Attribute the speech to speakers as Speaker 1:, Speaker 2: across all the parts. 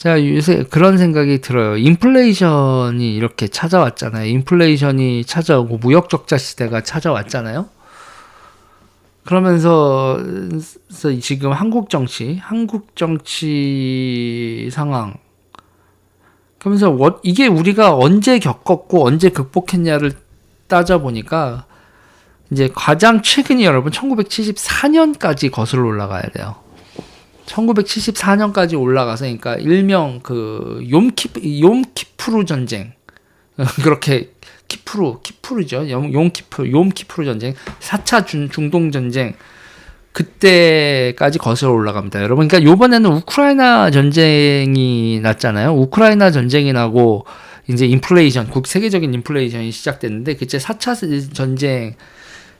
Speaker 1: 자, 요새 그런 생각이 들어요. 인플레이션이 이렇게 찾아왔잖아요. 인플레이션이 찾아오고 무역 적자 시대가 찾아왔잖아요. 그러면서 지금 한국 정치, 한국 정치 상황 그러면서 이게 우리가 언제 겪었고 언제 극복했냐를 따져 보니까 이제 가장 최근이 여러분 1974년까지 거슬러 올라가야 돼요. 1974년까지 올라가서 그러니까 일명 그 욤키 욤키프루 전쟁 그렇게 키프루 키프루죠 욤키프 욤키프루 전쟁 4차 중, 중동 전쟁 그때까지 거슬러 올라갑니다. 여러분 그러니까 요번에는 우크라이나 전쟁이 났잖아요. 우크라이나 전쟁이 나고 이제 인플레이션 국 세계적인 인플레이션이 시작됐는데 그때 4차 전쟁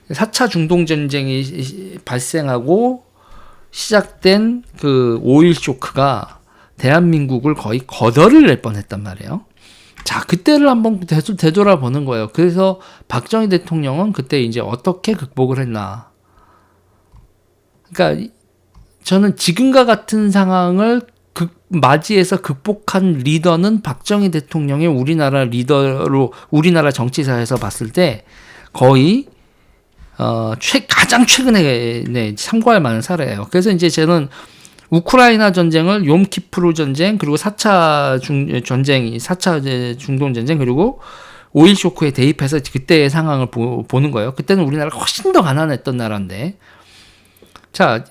Speaker 1: 4차 중동 전쟁이 발생하고 시작된 그 오일 쇼크가 대한민국을 거의 거덜을 낼 뻔했단 말이에요. 자, 그때를 한번 되돌아 보는 거예요. 그래서 박정희 대통령은 그때 이제 어떻게 극복을 했나. 그러니까 저는 지금과 같은 상황을 극, 맞이해서 극복한 리더는 박정희 대통령의 우리나라 리더로 우리나라 정치사에서 봤을 때 거의 어, 최, 가장 최근에 네, 참고할 만한 사례예요. 그래서 이제 저는 우크라이나 전쟁을 욤키프루 전쟁 그리고 4차 중, 전쟁이 4차 중동 전쟁 그리고 오일 쇼크에 대입해서 그때의 상황을 보, 보는 거예요. 그때는 우리나라가 훨씬 더 가난했던 나라인데 자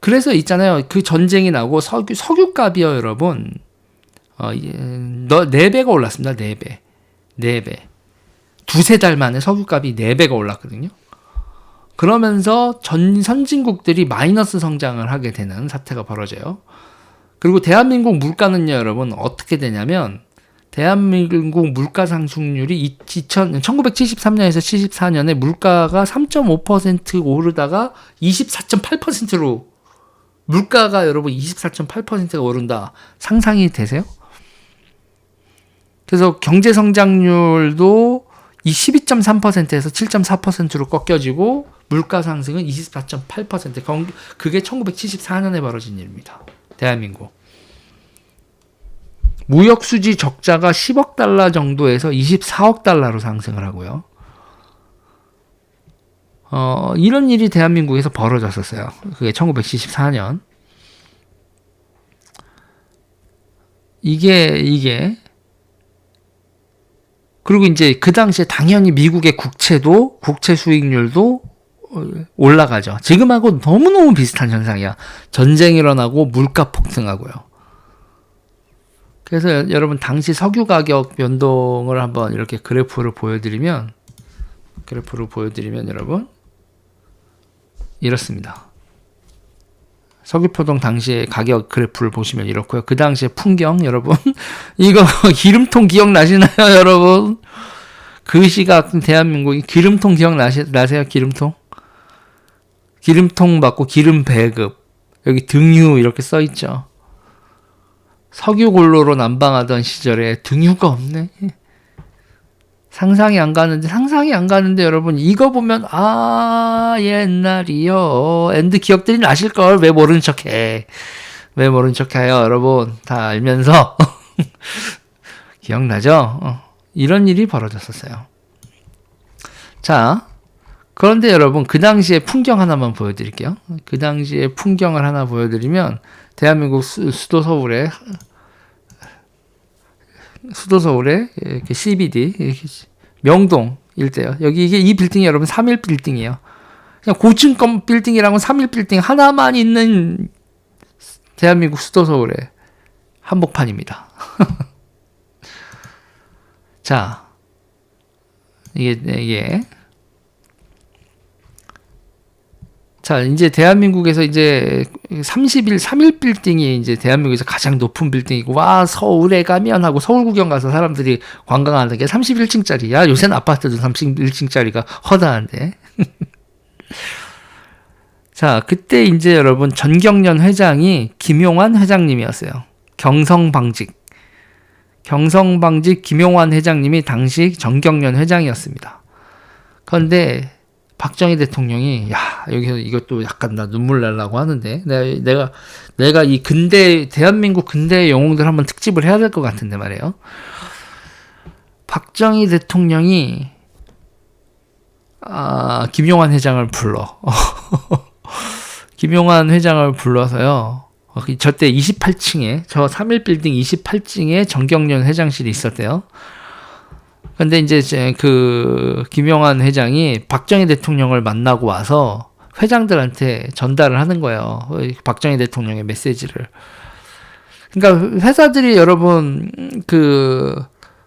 Speaker 1: 그래서 있잖아요. 그 전쟁이 나고 석유 석유값이요, 여러분. 어, 너 4배가 올랐습니다. 4배. 4배. 두세 달 만에 석유값이 4배가 올랐거든요. 그러면서 전 선진국들이 마이너스 성장을 하게 되는 사태가 벌어져요. 그리고 대한민국 물가는요, 여러분, 어떻게 되냐면, 대한민국 물가 상승률이 2000, 1973년에서 74년에 물가가 3.5% 오르다가 24.8%로 물가가 여러분 24.8%가 오른다. 상상이 되세요? 그래서 경제 성장률도 이 12.3%에서 7.4%로 꺾여지고 물가 상승은 24.8%. 그게 1974년에 벌어진 일입니다. 대한민국. 무역 수지 적자가 10억 달러 정도에서 24억 달러로 상승을 하고요. 어, 이런 일이 대한민국에서 벌어졌었어요. 그게 1974년. 이게, 이게, 그리고 이제 그 당시에 당연히 미국의 국채도, 국채 수익률도 올라가죠. 지금하고 너무너무 비슷한 현상이야. 전쟁이 일어나고 물가 폭등하고요. 그래서 여러분 당시 석유 가격 변동을 한번 이렇게 그래프를 보여드리면 그래프를 보여드리면 여러분 이렇습니다. 석유포동 당시의 가격 그래프를 보시면 이렇고요. 그 당시의 풍경 여러분 이거 기름통 기억나시나요 여러분? 그 시각 대한민국이 기름통 기억나세요 기름통? 기름통 받고 기름 배급 여기 등유 이렇게 써 있죠. 석유 골로로 난방하던 시절에 등유가 없네. 상상이 안 가는데 상상이 안 가는데 여러분 이거 보면 아 옛날이요. 엔드 기억들이 나실 걸. 왜 모르는 척해. 왜 모르는 척해요 여러분. 다 알면서. 기억나죠? 어, 이런 일이 벌어졌었어요. 자 그런데 여러분 그 당시의 풍경 하나만 보여드릴게요. 그 당시의 풍경을 하나 보여드리면 대한민국 수, 도 서울에 수도 서울에 이렇게 CBD 이렇게 명동 일대요. 여기 이게 이 빌딩이 여러분 3일 빌딩이에요. 그냥 고층권 빌딩이랑은 3일 빌딩 하나만 있는 대한민국 수도 서울의 한복판입니다. 자, 이게 이게 자, 이제 대한민국에서 이제 30일, 3일 빌딩이 이제 대한민국에서 가장 높은 빌딩이고, 와, 서울에 가면 하고 서울 구경 가서 사람들이 관광하는 게 31층짜리야. 요새는 아파트도 31층짜리가 허다한데. 자, 그때 이제 여러분 전경련 회장이 김용환 회장님이었어요. 경성방직. 경성방직 김용환 회장님이 당시 전경련 회장이었습니다. 그런데 박정희 대통령이 야 여기서 이것도 약간 나 눈물 날라고 하는데 내가 내가 내가 이 근대 대한민국 근대 영웅들 한번 특집을 해야 될 것 같은데 말이에요. 박정희 대통령이 아 김용환 회장을 불러 김용환 회장을 불러서요. 저때 28층에 저 3일 빌딩 28층에 정경련 회장실이 있었대요. 근데 이제 그 김용환 회장이 박정희 대통령을 만나고 와서 회장들한테 전달을 하는 거예요. 박정희 대통령의 메시지를. 그러니까 회사들이 여러분 그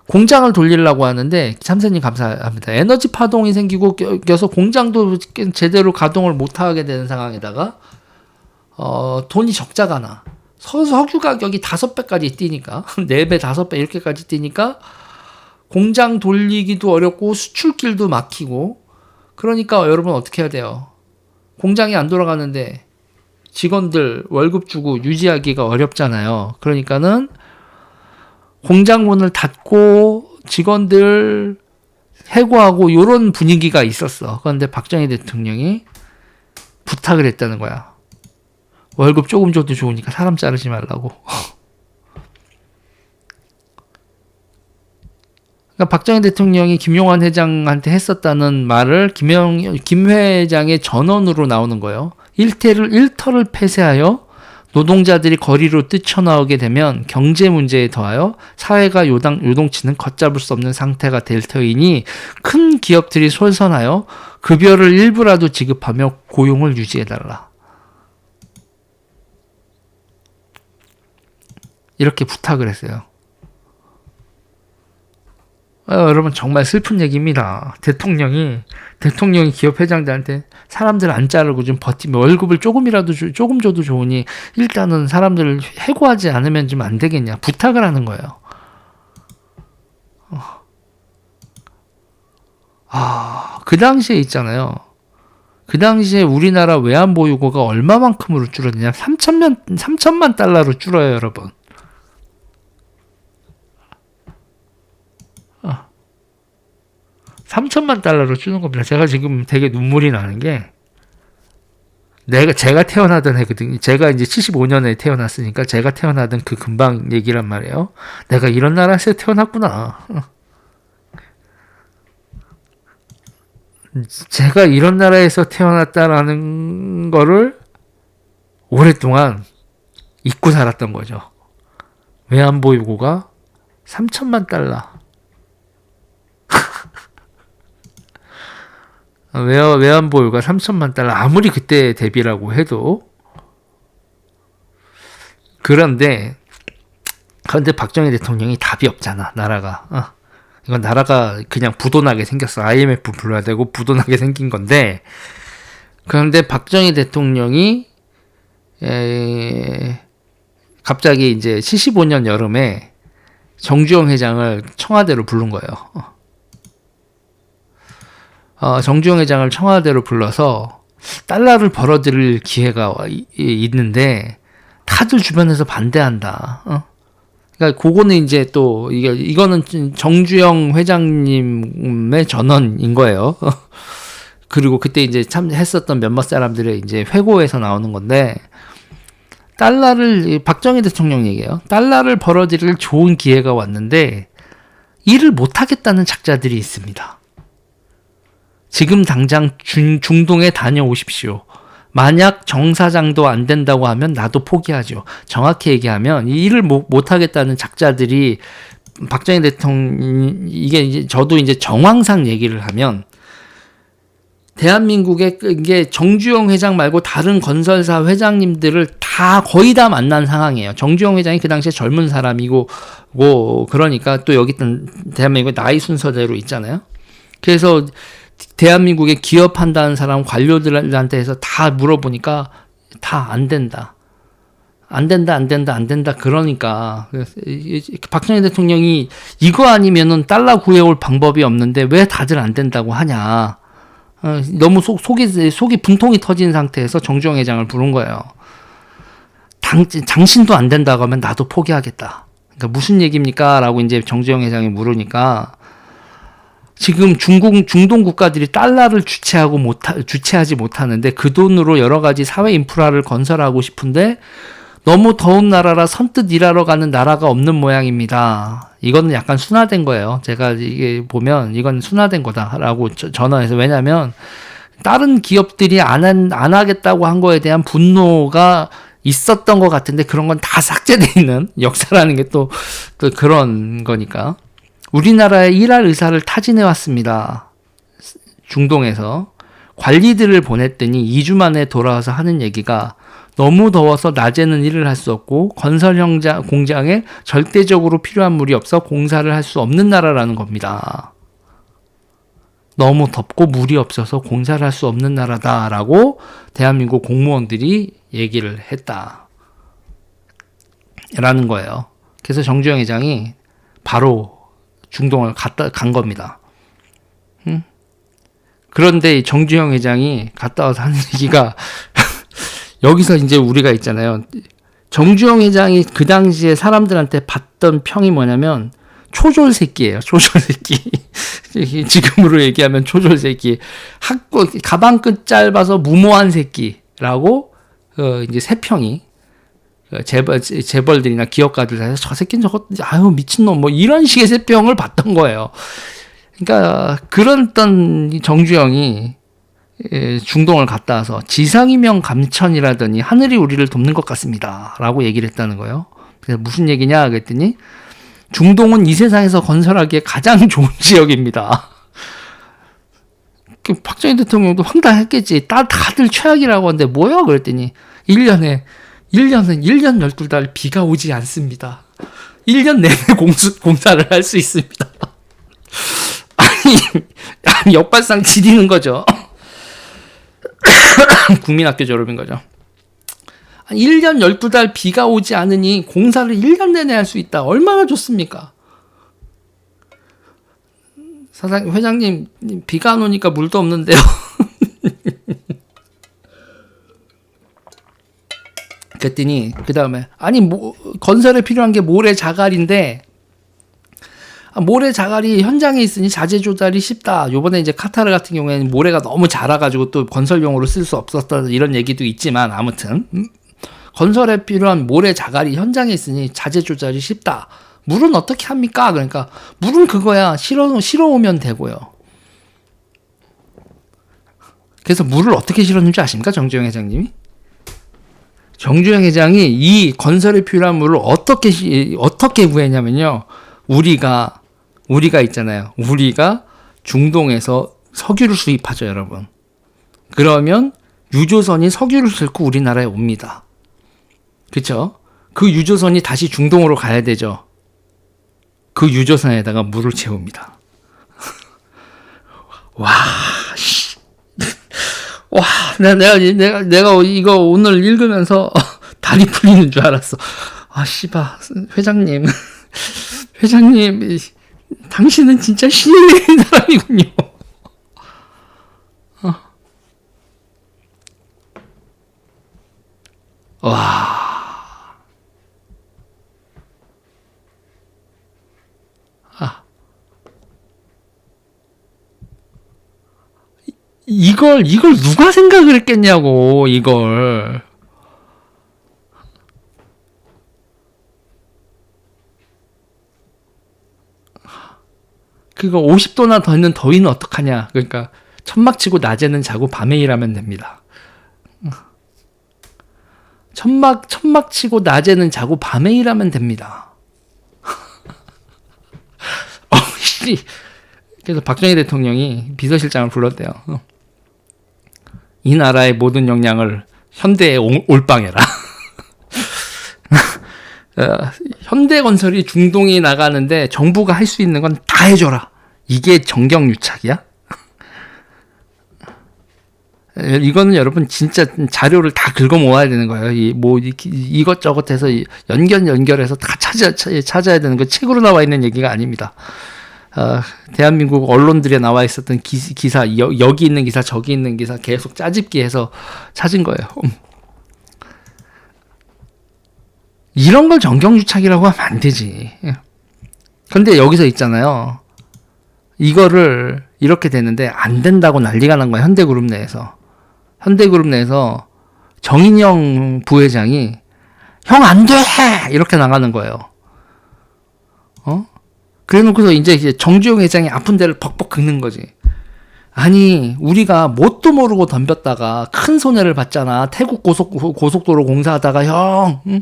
Speaker 1: 공장을 돌리려고 하는데 참선님 감사합니다. 에너지 파동이 생기고 껴서 공장도 제대로 가동을 못 하게 되는 상황에다가 어 돈이 적자가 나. 석유 가격이 다섯 배까지 뛰니까 네 배, 다섯 배 이렇게까지 뛰니까 공장 돌리기도 어렵고 수출길도 막히고 그러니까 여러분 어떻게 해야 돼요? 공장이 안 돌아가는데 직원들 월급 주고 유지하기가 어렵잖아요. 그러니까는 공장 문을 닫고 직원들 해고하고 이런 분위기가 있었어. 그런데 박정희 대통령이 부탁을 했다는 거야. 월급 조금 줘도 좋으니까 사람 자르지 말라고. 그러니까 박정희 대통령이 김용환 회장한테 했었다는 말을 김영, 김 회장의 전원으로 나오는 거예요. 일태를, 일터를 폐쇄하여 노동자들이 거리로 뛰쳐나오게 되면 경제 문제에 더하여 사회가 요당, 요동치는 걷잡을 수 없는 상태가 될 터이니 큰 기업들이 솔선하여 급여를 일부라도 지급하며 고용을 유지해달라. 이렇게 부탁을 했어요. 어, 여러분 정말 슬픈 얘기입니다. 대통령이 대통령이 기업 회장들한테 사람들 안 자르고 좀 버티면 월급을 조금이라도 주, 조금 줘도 좋으니 일단은 사람들을 해고하지 않으면 좀 안 되겠냐 부탁을 하는 거예요. 어. 아, 그 당시에 있잖아요. 그 당시에 우리나라 외환 보유고가 얼마만큼으로 줄었냐? 3천만 3천만 달러로 줄어요, 여러분. 3천만 달러로 주는 겁니다. 제가 지금 되게 눈물이 나는 게 내가 제가 태어나던 해거든요. 제가 이제 75년에 태어났으니까 제가 태어나던 그 금방 얘기란 말이에요. 내가 이런 나라에서 태어났구나. 제가 이런 나라에서 태어났다라는 거를 오랫동안 잊고 살았던 거죠. 외환보유고가 3천만 달러. 외환, 외환 보유가 3천만 달러 아무리 그때 대비라고 해도. 그런데 그런데 박정희 대통령이 답이 없잖아 나라가. 어. 이건 나라가 그냥 부도나게 생겼어. IMF 불러야 되고 부도나게 생긴 건데. 그런데 박정희 대통령이 에, 갑자기 이제 75년 여름에 정주영 회장을 청와대로 부른 거예요. 어. 어, 정주영 회장을 청와대로 불러서 달러를 벌어들일 기회가 있는데 다들 주변에서 반대한다. 어? 그러니까 그거는 이제 또 이게 이거는 정주영 회장님의 전원인 거예요. 그리고 그때 이제 참 했었던 몇몇 사람들의 이제 회고에서 나오는 건데 달러를 박정희 대통령 얘기예요. 달러를 벌어들일 좋은 기회가 왔는데 일을 못 하겠다는 작자들이 있습니다. 지금 당장 중, 중동에 다녀오십시오. 만약 정사장도 안 된다고 하면 나도 포기하죠. 정확히 얘기하면 이 일을 못, 못 하겠다는 작자들이 박정희 대통령 이게 이제 저도 이제 정황상 얘기를 하면 대한민국의 이게 정주영 회장 말고 다른 건설사 회장님들을 다 거의 다 만난 상황이에요. 정주영 회장이 그 당시에 젊은 사람이고 뭐 그러니까 또 여기 대한민국 나이 순서대로 있잖아요. 그래서 대한민국에 기업한다는 사람 관료들한테 해서 다 물어보니까 다 안 된다. 안 된다, 안 된다, 안 된다. 그러니까 박정희 대통령이 이거 아니면은 달러 구해올 방법이 없는데 왜 다들 안 된다고 하냐. 어, 너무 속, 속이 속이 분통이 터진 상태에서 정주영 회장을 부른 거예요. 당, 당신도 안 된다고 하면 나도 포기하겠다. 그러니까 무슨 얘기입니까? 라고 이제 정주영 회장이 물으니까 지금 중국 중동 국가들이 달러를 주체하고 못 주체하지 못하는데 그 돈으로 여러 가지 사회 인프라를 건설하고 싶은데 너무 더운 나라라 선뜻 일하러 가는 나라가 없는 모양입니다. 이거는 약간 순화된 거예요. 제가 이게 보면 이건 순화된 거다라고 전화해서 왜냐하면 다른 기업들이 안, 한, 안 하겠다고 한 거에 대한 분노가 있었던 것 같은데 그런 건 다 삭제돼 있는 역사라는 게 또 또 그런 거니까. 우리나라에 일할 의사를 타진해 왔습니다. 중동에서 관리들을 보냈더니 2주 만에 돌아와서 하는 얘기가 너무 더워서 낮에는 일을 할 수 없고 건설 현장 공장에 절대적으로 필요한 물이 없어 공사를 할 수 없는 나라라는 겁니다. 너무 덥고 물이 없어서 공사를 할 수 없는 나라다라고 대한민국 공무원들이 얘기를 했다. 라는 거예요. 그래서 정주영 회장이 바로 중동을 갔다 간 겁니다. 응? 그런데 정주영 회장이 갔다 와서 하는 얘기가 여기서 이제 우리가 있잖아요. 정주영 회장이 그 당시에 사람들한테 받던 평이 뭐냐면 초졸 새끼예요. 초졸 새끼. 지금으로 얘기하면 초졸 새끼. 학교 가방 끝 짧아서 무모한 새끼라고 어 이제 세 평이 어, 재벌 재벌들이나 기업가들 저 새끼는 저거 아유 미친놈 뭐 이런 식의 세 평을 받던 거예요. 그러니까 그런 어떤 정주영이 예, 중동을 갔다 와서 지상이명 감천이라더니 하늘이 우리를 돕는 것 같습니다. 라고 얘기를 했다는 거예요. 그래서 무슨 얘기냐 그랬더니 중동은 이 세상에서 건설하기에 가장 좋은 지역입니다. 그 박정희 대통령도 황당했겠지. 다, 다들 최악이라고 하는데 뭐야? 그랬더니 1년에 1년은 1년 12달 비가 오지 않습니다. 1년 내내 공수, 공사를 할 수 있습니다. 아니, 아니 역발상 지리는 거죠. 국민학교 졸업인 거죠. 1년 12달 비가 오지 않으니 공사를 1년 내내 할 수 있다. 얼마나 좋습니까? 사장 회장님 비가 안 오니까 물도 없는데요. 그랬더니 그 다음에 아니 뭐, 건설에 필요한 게 모래 자갈인데 아, 모래 자갈이 현장에 있으니 자재 조달이 쉽다. 요번에 이제 카타르 같은 경우에는 모래가 너무 자라가지고 또 건설용으로 쓸 수 없었다 이런 얘기도 있지만 아무튼 음? 건설에 필요한 모래 자갈이 현장에 있으니 자재 조달이 쉽다. 물은 어떻게 합니까? 그러니까 물은 그거야 실어 실어 오면 되고요. 그래서 물을 어떻게 실었는지 아십니까, 정주영 회장님이? 정주영 회장이 이 건설에 필요한 물을 어떻게 어떻게 구했냐면요. 우리가 우리가 있잖아요. 우리가 중동에서 석유를 수입하죠, 여러분. 그러면 유조선이 석유를 싣고 우리나라에 옵니다. 그렇죠? 그 유조선이 다시 중동으로 가야 되죠. 그 유조선에다가 물을 채웁니다. 와, 와, 내가, 내가, 내가, 이거 오늘 읽으면서 다리 풀리는 줄 알았어. 아, 씨바, 회장님. 회장님, 당신은 진짜 신의 사람이군요. 어. 와. 이걸 이걸 누가 생각을 했겠냐고 이걸. 그거 50도나 더 있는 더위는 어떡하냐. 그러니까 천막 치고 낮에는 자고 밤에 일하면 됩니다. 천막 천막 치고 낮에는 자고 밤에 일하면 됩니다. 어, 그래서 박정희 대통령이 비서실장을 불렀대요 이 나라의 모든 역량을 현대에 올빵해라. 어, 현대건설이 중동에 나가는데 정부가 할 수 있는 건 다 해줘라. 이게 정경유착이야? 이거는 여러분 진짜 자료를 다 긁어 모아야 되는 거예요. 이 뭐 이것저것 해서 연결 연결해서 다 찾아 찾아야 되는 거 책으로 나와 있는 얘기가 아닙니다. 어, 대한민국 언론들에 나와 있었던 기, 사 여, 기 있는 기사 저기 있는 기사 계속 짜집기 해서 찾은 거예요. 음. 이런 걸 정경유착이라고 하면 안 되지. 근데 여기서 있잖아요. 이거를 이렇게 되는데 안 된다고 난리가 난 거야 현대그룹 내에서 현대그룹 내에서 정인영 부회장이 형 안 돼! 이렇게 나가는 거예요. 어? 그래 놓고서 이제 정주영 회장이 아픈 데를 벅벅 긁는 거지. 아니, 우리가 뭣도 모르고 덤볐다가 큰 손해를 봤잖아. 태국 고속, 고속도로 공사하다가 형, 응?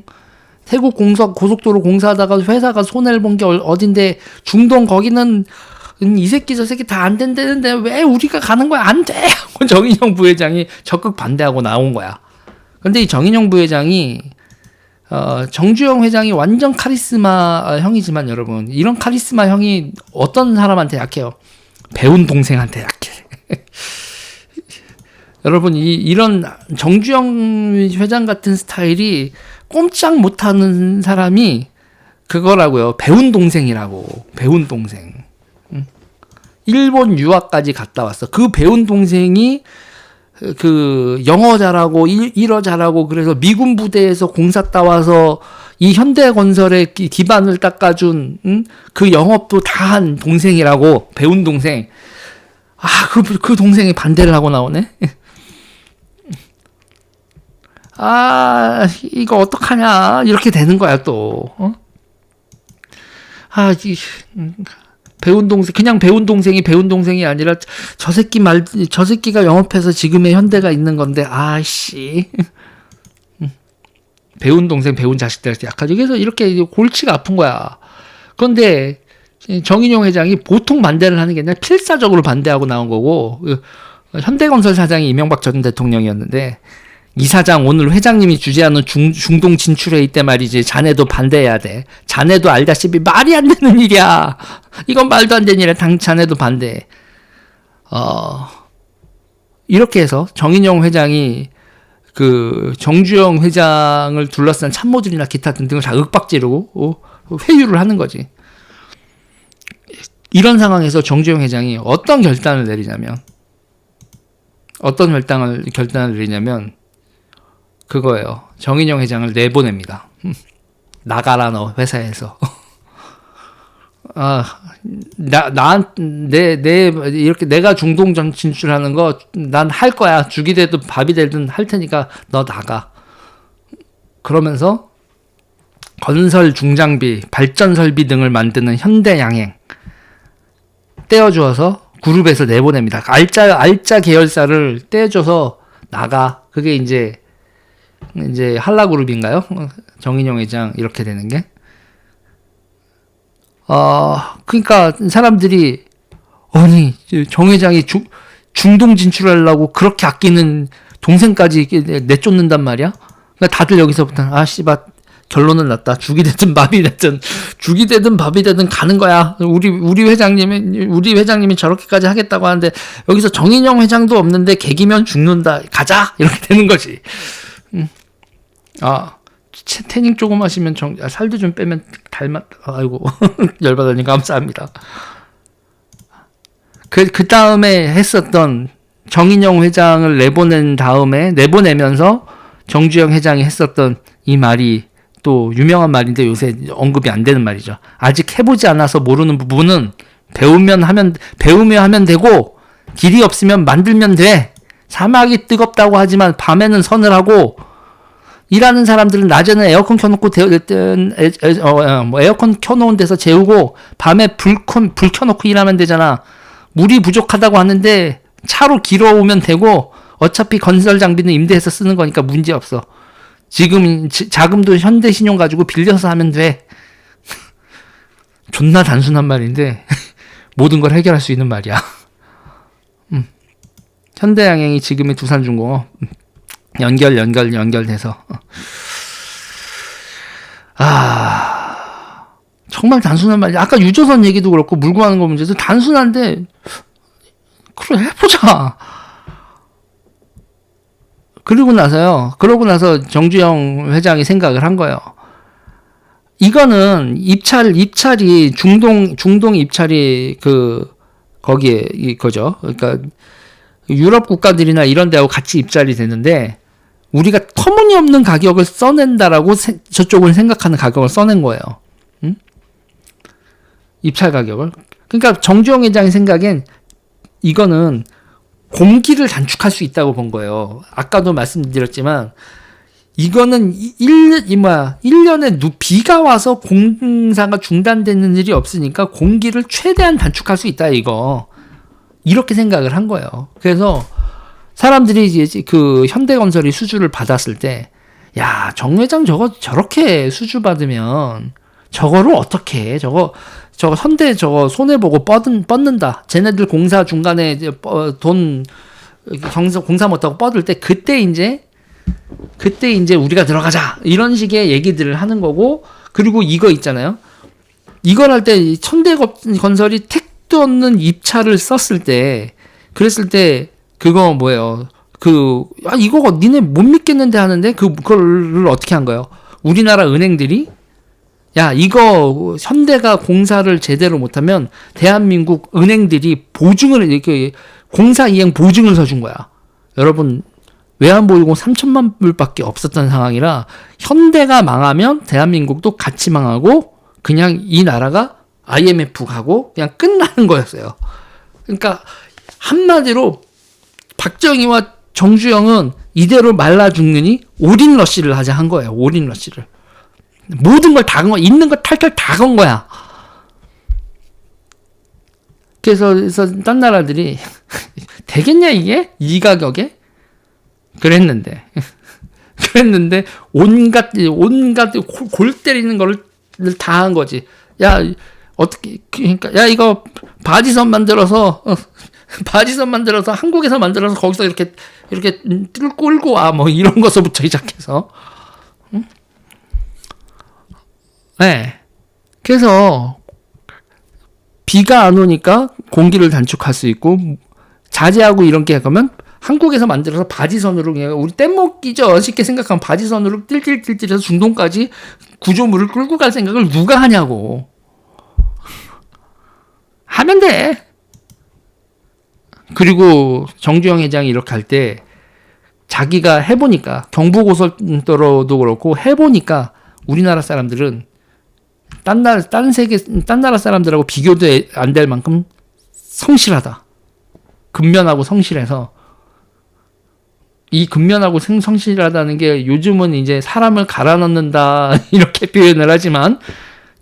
Speaker 1: 태국 공사, 고속도로 공사하다가 회사가 손해를 본 게 어딘데 중동 거기는 이 새끼 저 새끼 다 안 된다는데 왜 우리가 가는 거야? 안 돼! 정인영 부회장이 적극 반대하고 나온 거야. 근데 이 정인영 부회장이 어, 정주영 회장이 완전 카리스마 형이지만 여러분 이런 카리스마 형이 어떤 사람한테 약해요? 배운 동생한테 약해. 여러분 이 이런 정주영 회장 같은 스타일이 꼼짝 못하는 사람이 그거라고요. 배운 동생이라고. 배운 동생. 일본 유학까지 갔다 왔어. 그 배운 동생이 그 영어 잘하고 일, 어 잘하고 그래서 미군 부대에서 공사 따와서 이 현대건설의 기반을 닦아준 응? 그 영업도 다 한 동생이라고 배운 동생. 아그그 그 동생이 반대를 하고 나오네. 아 이거 어떡하냐 이렇게 되는 거야 또. 어? 아 이. 음. 배운 동생 그냥 배운 동생이 배운 동생이 아니라 저 새끼 말 저 새끼가 영업해서 지금의 현대가 있는 건데 아씨. 배운 동생 배운 자식들한테 약하죠 그래서 이렇게 골치가 아픈 거야. 그런데 정인용 회장이 보통 반대를 하는 게 아니라 필사적으로 반대하고 나온 거고 그 현대건설 사장이 이명박 전 대통령이었는데 이 사장 오늘 회장님이 주재하는 중, 중동 진출회의 때 말이지 자네도 반대해야 돼. 자네도 알다시피 말이 안 되는 일이야. 이건 말도 안 되는 일이야. 당 자네도 반대. 어 이렇게 해서 정인영 회장이 그 정주영 회장을 둘러싼 참모들이나 기타 등등을 다 윽박지르고 어, 회유를 하는 거지. 이런 상황에서 정주영 회장이 어떤 결단을 내리냐면 어떤 결단을 결단을 내리냐면 그거예요. 정인영 회장을 내보냅니다. 나가라 너 회사에서. 아, 나, 나, 내, 내, 이렇게 내가 중동 전 진출하는 거 난 할 거야. 죽이 되든 밥이 되든 할 테니까 너 나가. 그러면서 건설 중장비, 발전 설비 등을 만드는 현대 양행 떼어주어서 그룹에서 내보냅니다. 알짜, 알짜 계열사를 떼어줘서 나가. 그게 이제 이제 한라그룹인가요? 정인영 회장 이렇게 되는 게. 어, 그러니까 사람들이 아니 정 회장이 주, 중동 진출하려고 그렇게 아끼는 동생까지 내쫓는단 말이야. 그러니까 다들 여기서부터 아 씨발 결론은 났다. 죽이 되든 밥이 되든 죽이 되든 밥이 되든 가는 거야. 우리 우리 회장님이 우리 회장님이 저렇게까지 하겠다고 하는데 여기서 정인영 회장도 없는데 개기면 죽는다. 가자 이렇게 되는 거지. 음. 아 태닝 조금 하시면 정, 아, 살도 좀 빼면 닮았 아이고 열받으니 감사합니다. 그, 그 다음에 했었던 정인영 회장을 내보낸 다음에 내보내면서 정주영 회장이 했었던 이 말이 또 유명한 말인데 요새 언급이 안 되는 말이죠. 아직 해보지 않아서 모르는 부분은 배우면 하면 배우며 하면 되고 길이 없으면 만들면 돼. 사막이 뜨겁다고 하지만 밤에는 선을 하고 일하는 사람들은 낮에는 에어컨 켜놓고 어, 어, 뭐 에어컨 켜놓은 데서 재우고 밤에 불, 불 켜놓고 일하면 되잖아. 물이 부족하다고 하는데 차로 길어오면 되고 어차피 건설 장비는 임대해서 쓰는 거니까 문제 없어. 지금 자금도 현대신용 가지고 빌려서 하면 돼. 존나 단순한 말인데 모든 걸 해결할 수 있는 말이야. 음. 현대양행이 지금의 두산중공업 연결 연결 연결돼서. 아 정말 단순한 말이 아까 유조선 얘기도 그렇고 물고 하는 거 문제도 단순한데 그래 해보자. 그리고 나서요. 그러고 나서 정주영 회장이 생각을 한 거예요. 이거는 입찰 입찰이 중동 중동 입찰이 그 거기에 이거죠. 그러니까 유럽 국가들이나 이런 데하고 같이 입찰이 되는데 우리가 터무니없는 가격을 써낸다라고 세, 저쪽은 생각하는 가격을 써낸 거예요. 응? 입찰 가격을. 그러니까 정주영 회장의 생각엔 이거는 공기를 단축할 수 있다고 본 거예요. 아까도 말씀드렸지만 이거는 1, 이 뭐야, 1년에 누, 비가 와서 공사가 중단되는 일이 없으니까 공기를 최대한 단축할 수 있다, 이거. 이렇게 생각을 한 거예요. 그래서 사람들이 이제 그 현대건설이 수주를 받았을 때, 야, 정 회장 저거 저렇게 수주 받으면 저거를 어떻게 해? 저거 저거 현대 저거 손해 보고 뻗은 뻗는다. 쟤네들 공사 중간에 이제 뻗- 돈 경사 공사 못하고 뻗을 때 그때 이제 그때 이제 우리가 들어가자 이런 식의 얘기들을 하는 거고 그리고 이거 있잖아요. 이걸 할 때 천대 건설이 택도 없는 입찰을 썼을 때 그랬을 때 그거 뭐예요? 그 아 이거 니네 못 믿겠는데 하는데 그 그걸 어떻게 한 거예요? 우리나라 은행들이 야 이거 현대가 공사를 제대로 못하면 대한민국 은행들이 보증을 이렇게 공사 이행 보증을 서준 거야. 여러분 외환보유고 3천만 불밖에 없었던 상황이라 현대가 망하면 대한민국도 같이 망하고 그냥 이 나라가 IMF 가고 그냥 끝나는 거였어요. 그러니까 한마디로 박정희와 정주영은 이대로 말라 죽느니 올인 러시를 하자 한 거예요. 올인 러시를. 모든 걸 다 건 거야. 있는 거 탈탈 다 건 거야. 그래서, 그래서 딴 나라들이 되겠냐 이게 이 가격에 그랬는데 그랬는데 온갖 온갖 골- 골 때리는 거를 다 한 거지. 야 어떻게 그러니까 야 이거 바지선 만들어서 어, 바지선 만들어서 한국에서 만들어서 거기서 이렇게 이렇게 뚫 끌고 와. 뭐 이런 것서부터 시작해서. 응? 네. 그래서 비가 안 오니까 공기를 단축할 수 있고 자재하고 이런 게 하면 한국에서 만들어서 바지선으로 그냥 우리 뗏목이죠. 쉽게 생각하면 바지선으로 띨띨띨띨해서 중동까지 구조물을 끌고 갈 생각을 누가 하냐고. 하면 돼 그리고 정주영 회장이 이렇게 할 때 자기가 해보니까 경부고속도로도 그렇고 해보니까 우리나라 사람들은 딴 나라 딴 세계 딴 나라 사람들하고 비교도 안 될 만큼 성실하다. 근면하고 성실해서 이 근면하고 성- 성실하다는 게 요즘은 이제 사람을 갈아 넣는다 이렇게 표현을 하지만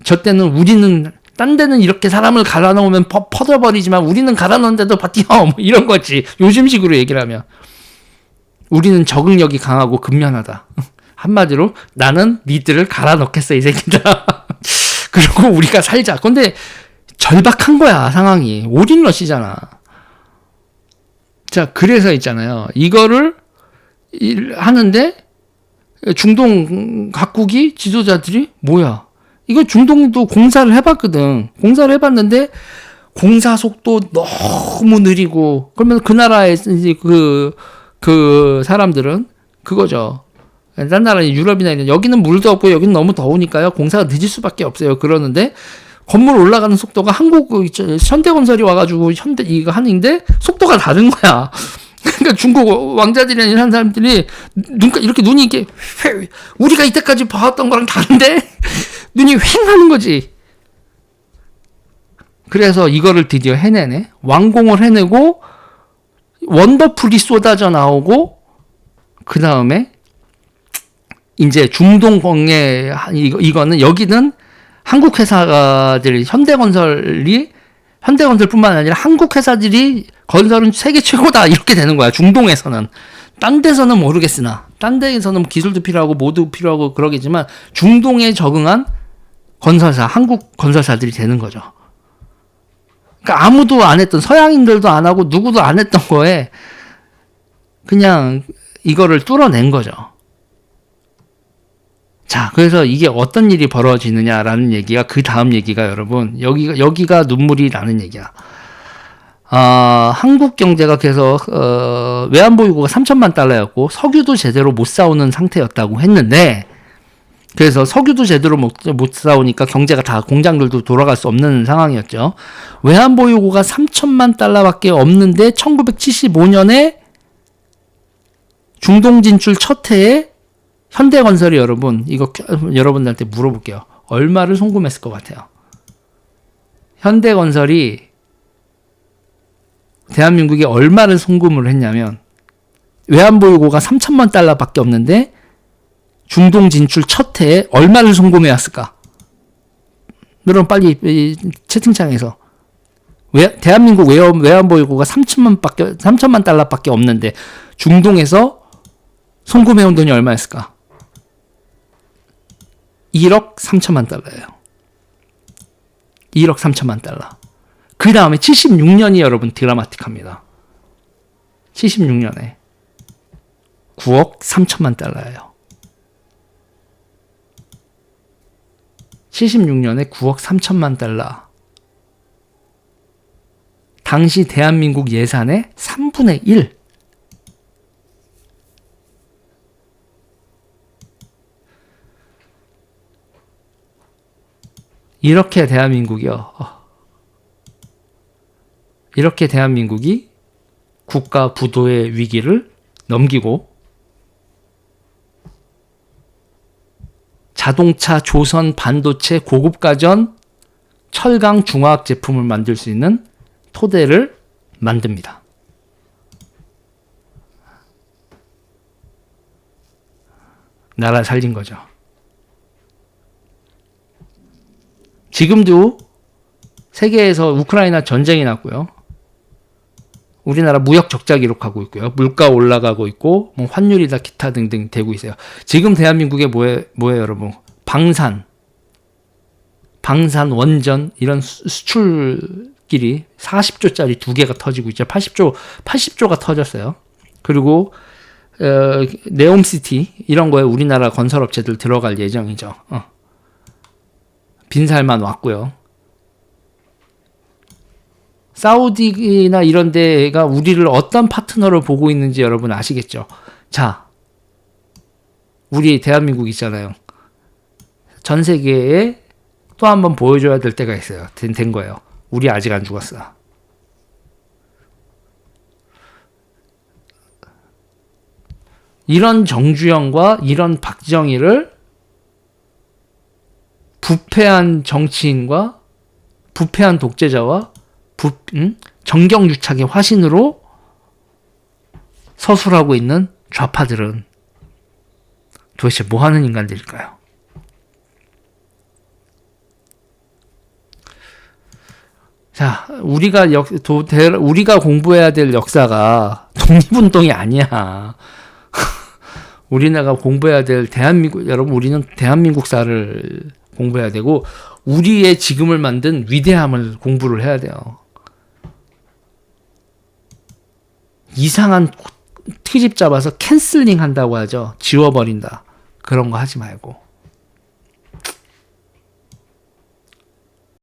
Speaker 1: 저 때는 우리는 딴 데는 이렇게 사람을 갈아 넣으면 퍼, 퍼져버리지만 우리는 갈아 넣는데도 버텨. 뭐 이런 거지. 요즘식으로 얘기를 하면. 우리는 적응력이 강하고 근면하다. 한마디로 나는 니들을 갈아 넣겠어 이 새끼들 그리고 우리가 살자. 근데 절박한 거야 상황이. 올인러시잖아. 자 그래서 있잖아요. 이거를 일- 하는데 중동 각국이 지도자들이 뭐야 이거 중동도 공사를 해봤거든 공사를 해봤는데 공사 속도 너무 느리고 그러면 그 나라의 그, 그 사람들은 그거죠. 딴 나라 유럽이나 이런 여기는 물도 없고 여기는 너무 더우니까요 공사가 늦을 수밖에 없어요. 그러는데 건물 올라가는 속도가 한국 그 저- 현대건설이 와가지고 현대 이거 하는데 속도가 다른 거야. 그러니까 중국 왕자들이나 이런 사람들이 눈가 이렇게 눈이 이렇게 회- 우리가 이때까지 봐왔던 거랑 다른데 눈이 휑하는 거지. 그래서 이거를 드디어 해내네. 완공을 해내고 원더풀이 쏟아져 나오고 그 다음에 이제 중동 공예 이거 이거는 여기는 한국 회사들 현대건설이 현대건설뿐만 아니라 한국 회사들이 건설은 세계 최고다 이렇게 되는 거야 중동에서는 딴 데서는 모르겠으나 딴 데에서는 뭐 기술도 필요하고 모두 필요하고 그러겠지만 중동에 적응한 건설사 한국 건설사들이 되는 거죠. 그러니까 아무도 안 했던 서양인들도 안 하고 누구도 안 했던 거에 그냥 이거를 뚫어낸 거죠. 자, 그래서 이게 어떤 일이 벌어지느냐라는 얘기가 그 다음 얘기가 여러분 여기가 여기가 눈물이 나는 얘기야. 아, 한국 경제가 계속 어, 외환보유고가 3천만 달러였고 석유도 제대로 못 사오는 상태였다고 했는데 그래서 석유도 제대로 못, 못 사오니까 경제가 다 공장들도 돌아갈 수 없는 상황이었죠. 외환보유고가 3천만 달러밖에 없는데 1975년에 중동 진출 첫 해에 현대건설이 여러분 이거 겨- 여러분들한테 물어볼게요. 얼마를 송금했을 것 같아요? 현대건설이 대한민국에 얼마를 송금을 했냐면 외환보유고가 3천만 달러밖에 없는데 중동 진출 첫 해에 얼마를 송금해 왔을까? 여러분 빨리 이 채팅창에서 외, 대한민국 외환, 외환보유고가 3천만 밖에 3천만 달러밖에 없는데 중동에서 송금해 온 돈이 얼마였을까? 1억 3천만 달러예요. 1억 3천만 달러. 그 다음에 76년이 여러분 드라마틱합니다. 76년에 9억 3천만 달러예요. 76년에 9억 3천만 달러. 당시 대한민국 예산의 3분의 1. 이렇게 대한민국이요. 어. 이렇게 대한민국이 국가 부도의 위기를 넘기고 자동차, 조선, 반도체, 고급 가전, 철강, 중화학 제품을 만들 수 있는 토대를 만듭니다. 나라 살린 거죠. 지금도 세계에서 우크라이나 전쟁이 났고요. 우리나라 무역 적자 기록하고 있고요. 물가 올라가고 있고 뭐 환율이다 기타 등등 되고 있어요. 지금 대한민국에 뭐에 뭐예요, 여러분? 방산, 방산 원전 이런 수- 수출길이 40조짜리 두 개가 터지고 있죠. 80조 80조가 터졌어요. 그리고 어, 네옴시티 이런 거에 우리나라 건설업체들 들어갈 예정이죠. 어. 빈살만 왔고요. 사우디나 이런 데가 우리를 어떤 파트너로 보고 있는지 여러분 아시겠죠? 자, 우리 대한민국 있잖아요. 전 세계에 또 한 번 보여줘야 될 때가 있어요. 된, 된 거예요. 우리 아직 안 죽었어. 이런 정주영과 이런 박정희를 부패한 정치인과 부패한 독재자와 부, 음? 정경유착의 화신으로 서술하고 있는 좌파들은 도대체 뭐 하는 인간들일까요? 자, 우리가 역, 도, 대, 우리가 공부해야 될 역사가 독립운동이 아니야. 우리나라가 공부해야 될 대한민국, 여러분, 우리는 대한민국사를 공부해야 되고, 우리의 지금을 만든 위대함을 공부를 해야 돼요. 이상한 트집 잡아서 캔슬링 한다고 하죠. 지워버린다. 그런 거 하지 말고.